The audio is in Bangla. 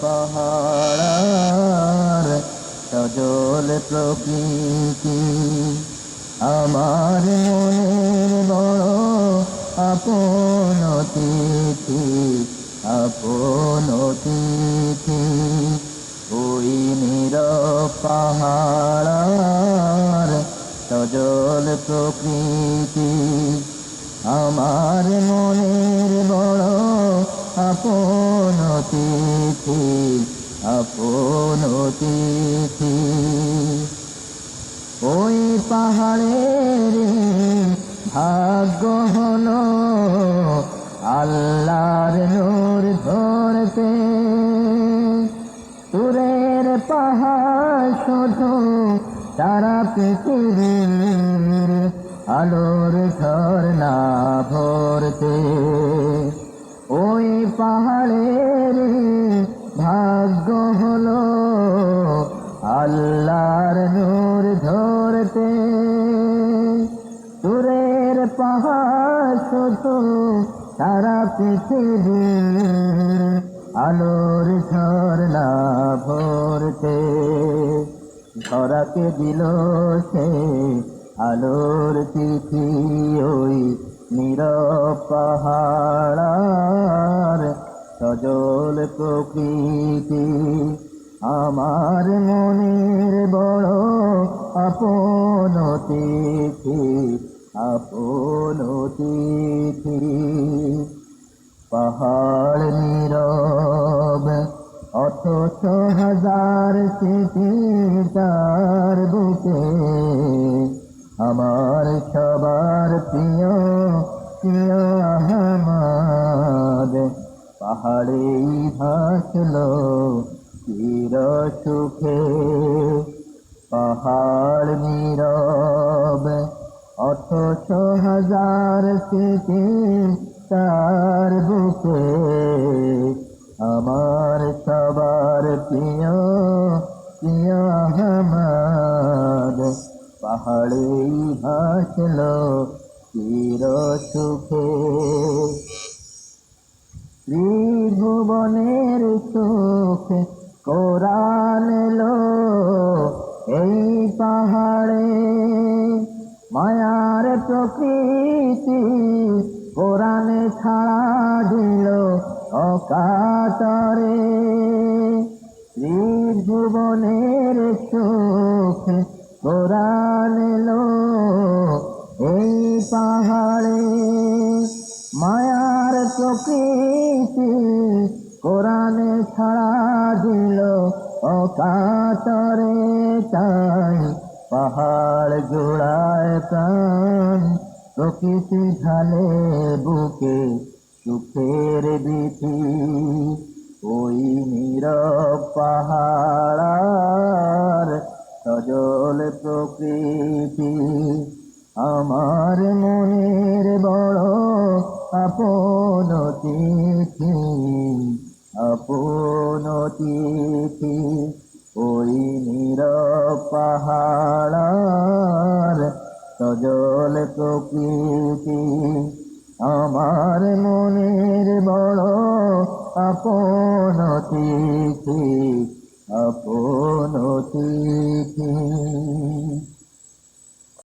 পাহাড় সজল প্রকৃতি। আমার মনের বড় আপন তিথি আপন তিথি ওই নীর পাহাড় সজল প্রকৃতি। আমার মনের বড় আপন তিথি আপন ওই পাহাড়ের ভাগ্য হলো আল্লাহর নূর ধরতে। তুরের পাহাড় শুধু সারা পৃথিবীর আলোর ঝর্ণা ভরতে। পাহাড়ের ভাগ্য হলো আল্লাহর নূর ধরতে। দূরের পাহাড় শুধু সারা পৃথিবীর আলোর ঝর্ণা ভরতে। ধরাকে দিল সে আলোর তিথি ওই নির পাহাড়। সজল প্রকৃতি, আমার মনের বড় আপন তিথি আপন তিথি পাহাড় নীরব, অথচ হাজার স্মৃতি তার বুকে। আমার সবার প্রিয় প্রিয় পাহাড়েই ভাসলো চির সুখে। পাহাড় নীরব, অথচ হাজার স্মৃতি তার বুকে। আমার সবার প্রিয় প্রিয় আহমদ পাহাড়েই ভাসলো চির সুখে। ত্রিভুবনের সুখ কোরআন লো এই পাহাড়ে। মায়ার প্রকৃতি কোরআনে ছাড়া দিল অকাতরে। ত্রিভুবনের সুখ কোরআন লো এই পাহাড়ে। মায়ার প্রকৃতি কোরআনে ছাড়া দিল অকাতরে তাই পাহাড় জোড়ায় প্রাণ। প্রকৃতি ঢালে বুকে সুখের বিধি, ওই নীরব পাহাড় সজল প্রকৃতি। আমার মনের বড় আপন আপন তিথি ওই নীর পাহাড় সজল প্রকৃতি। আমার মনের বড় আপন তিথি আপন তিথি